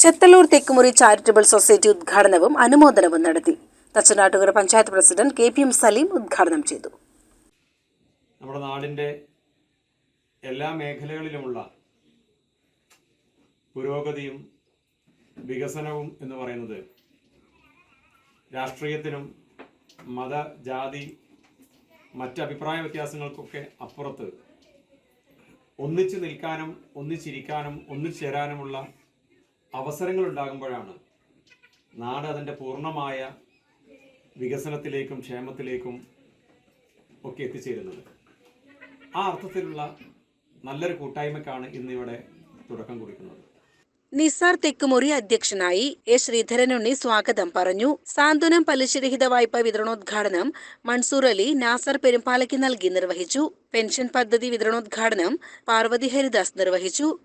ചെത്തല്ലൂർ തെക്കുമുറി charitable society ഉദ്ഘാടനവും അനുമോദനവും നടത്തി. Thachanattukara panchayat president K P M Saleem ഉദ്ഘാടനം ചെയ്തു. നമ്മുടെ നാടിന്റെ എല്ലാ മേഖലകളിലുമുള്ള പുരോഗതിയും വികസനവും എന്ന് പറയുന്നത് രാഷ്ട്രീയത്തിനും മത ജാതി മറ്റ് അഭിപ്രായ വ്യത്യാസങ്ങൾക്കൊക്കെ അപ്പുറത്ത് ഒന്നിച്ചു നിൽക്കാനും ഒന്നിച്ചിരിക്കാനും ഒന്നിച്ചേരാനുമുള്ള അവസരങ്ങൾ ഉണ്ടാകുമ്പോഴാണ് നാട് അതിന്റെ പൂർണമായ വികസനത്തിലേക്കും ക്ഷേമത്തിലേക്കും ഒക്കെ എത്തിച്ചേരുന്നത്. ആ അർത്ഥത്തിലുള്ള നല്ലൊരു കൂട്ടായ്മക്കാണ് ഇന്നിവിടെ തുടക്കം കുറിക്കുന്നത്. നിസാർ തെക്കുമുറി അധ്യക്ഷനായി എ. ശ്രീധരനുണ്ണി സ്വാഗതം പറഞ്ഞു. സാന്ത്വനം പലിശരഹിത വായ്പ വിതരണോദ്ഘാടനം മൻസൂർ അലി നാസർ പെരുമ്പാലയ്ക്ക് നൽകി നിർവഹിച്ചു. പെൻഷൻ പദ്ധതി വിതരണോദ്ഘാടനം പാർവതി ഹരിദാസ് നിർവഹിച്ചു.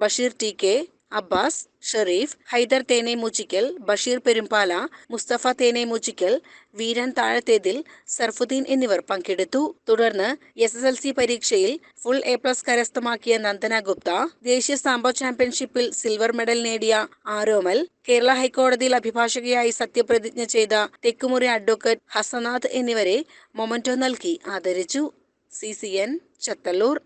ബഷീർ ടി കെ അബ്ബാസ് ഷെറീഫ് ഹൈദർ തേനെ മൂച്ചിക്കൽ ബഷീർ പെരുമ്പാല മുസ്തഫ തേനെ മൂച്ചിക്കൽ വീരൻ താഴത്തേതിൽ സർഫുദ്ദീൻ എന്നിവർ പങ്കെടുത്തു. തുടർന്ന് എസ് എസ് എൽ സി പരീക്ഷയിൽ ഫുൾ എ പ്ലസ് കരസ്ഥമാക്കിയ നന്ദന ഗുപ്ത ദേശീയ സാംബോ ചാമ്പ്യൻഷിപ്പിൽ സിൽവർ മെഡൽ നേടിയ ആരോമൽ കേരള ഹൈക്കോടതിയിൽ അഭിഭാഷകയായി സത്യപ്രതിജ്ഞ ചെയ്ത തെക്കുമുറി അഡ്വക്കേറ്റ് ഹസനാഥ് എന്നിവരെ മൊമന്റോ നൽകി ആദരിച്ചു. C C N Chathallur